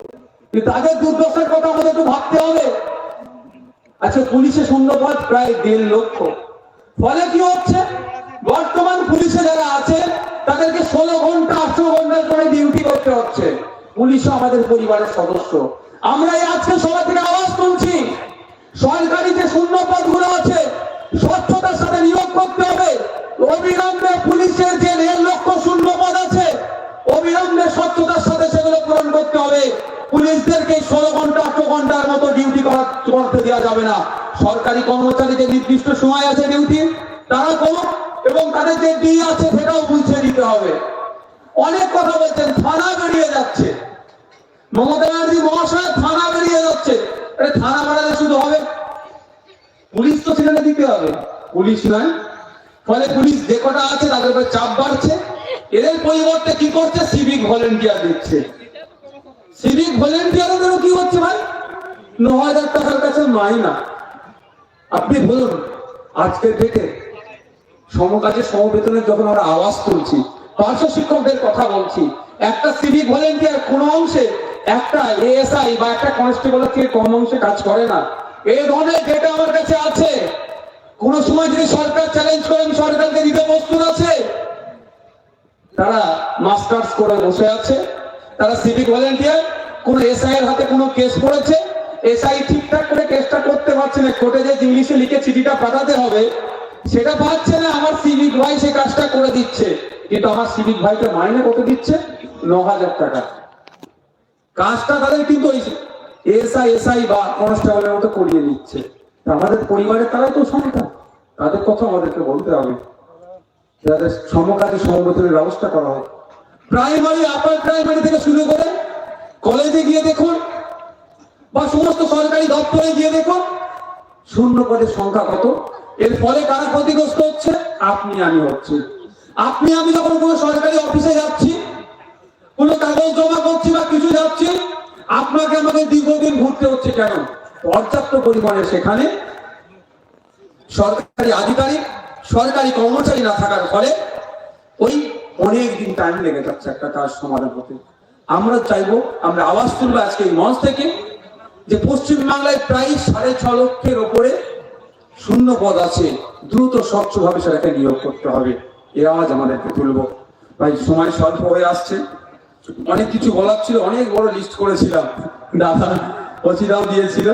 তাদের দুর্দশার কথা আমাদের একটু ভাবতে হবে। আচ্ছা পুলিশে শূন্যপদ প্রায় দেড় লক্ষ। ফলে কি হচ্ছে? বর্তমান পুলিশে যারা আছে, তাদেরকে ষোলো ঘণ্টা, আঠারো ঘণ্টার করে ডিউটি করতে হচ্ছে। পুলিশও আমাদের পরিবারের সদস্য। আমরা আজকে সবাই থেকে আওয়াজ তুলছি। সরকারি যে শূন্য পদগুলো আছে, স্বচ্ছতার সাথে নিয়োগ করতে হবে। অবিলম্বে পুলিশের যে দেড় লক্ষ পুলিশদেরকে ষোলো ঘণ্টা, আঠারো ঘণ্টার মতো ডিউটি করতে দেওয়া যাবে না। সরকারি কর্মচারীদের নির্দিষ্ট সময় আছে ডিউটি তারা করুক এবং তাদের যে ডি আছে সেটাও বুঝে দিতে হবে। অনেক কথা বলছেন, থানা বেরিয়ে যাচ্ছে। মমতা ব্যানার্জি মহাশয় থানা বেরিয়ে যাচ্ছে। আরে থানা বাড়ালে শুধু হবে? পুলিশ তো সেখানে দিতে হবে। পুলিশ নয়। ফলে পুলিশ যে কটা আছে তাদের উপর চাপ বাড়ছে। এদের পরিবর্তে কি করছে? সিভিক ভলেন্টিয়ার দিচ্ছে। সিভিক ভলেন্টিয়ারদেরও কি হচ্ছে ভাই? ন হাজার টাকার কাছে মাইনা। আপনি বলুন আজকের ডেটে সমকাজে সমবেতনের যখন আমরা আওয়াজ তুলছি, পার্শ্ব শিক্ষকদের কথা বলছি, একটা সিভিক ভলেন্টিয়ার কোন অংশে একটা এএসআই বা একটা কনস্টেবলের থেকে কম অংশে কাজ করে না। এই ধরনের ডেটা আমার কাছে আছে। কোন সময় যদি সরকার চ্যালেঞ্জ করেন সরকারকে দিতে প্রস্তুত আছে। তারা মাস্টার্স করে বসে আছে। তারা সিভিক ভলেন্টিয়ার কোন এসআই এর হাতে কোনো কেস পড়েছে? এসআই ঠিকঠাক করে কেসটা করতে পারছে না কোর্টে যে ইংলিশে লিখে চিঠিটা পাঠাতে হবে, সেটা পাচ্ছে না, আমার সিভিক ভাই সে কাজটা করে দিচ্ছে। কিন্তু আমার সিভিক ভাইকে মাইনে কত দিচ্ছে? ন হাজার টাকা। কাজটা তাদের কিন্তু ওই এসআই এসআই বা কনস্টেবলের মতো করিয়ে নিচ্ছে আমাদের পরিবারের তারাই তো সন্তান। তাদের কথা আমাদেরকে বলতে হবে। যাদের সমকাজী সমবেতনের ব্যবস্থা করা হয় প্রাইমারি আপার প্রাইমারি কলেজে গিয়ে দেখুন বা সমস্ত সরকারি দপ্তরে গিয়ে দেখুন, শূন্য পদের সংখ্যা কত? এর ফলে কারা ক্ষতিগ্রস্ত হচ্ছে? আপনি, আমি হচ্ছে। আপনি, আমি যখন কোনো সরকারি অফিসে যাচ্ছি, কোনো কাগজ জমা করছি বা কিছু যাচ্ছি, আপনাকে আমাকে দীর্ঘদিন ঘুরতে হচ্ছে কেন? পর্যাপ্ত পরিমাণে সেখানে সরকারি আধিকারিক, সরকারি কর্মচারী না থাকার ফলে ওই অনেক দিন টাইম লেগে যাচ্ছে একটা কাজ সমাধান হতে। আমরা চাইব, আমরা আওয়াজ তুলবো আজকে এই মঞ্চ থেকে যে পশ্চিম বাংলায় প্রায় সাড়ে ছ লক্ষের ওপরে শূন্য পদ আছে, দ্রুত স্বচ্ছভাবে সেটাকে নিয়োগ করতে হবে। এ আওয়াজ আমাদেরকে তুলবো। ভাই, সময় স্বল্প হয়ে আসছে। অনেক কিছু বলার ছিল, অনেক বড় লিস্ট করেছিলাম। দাদা অচিরাও দিয়েছিল।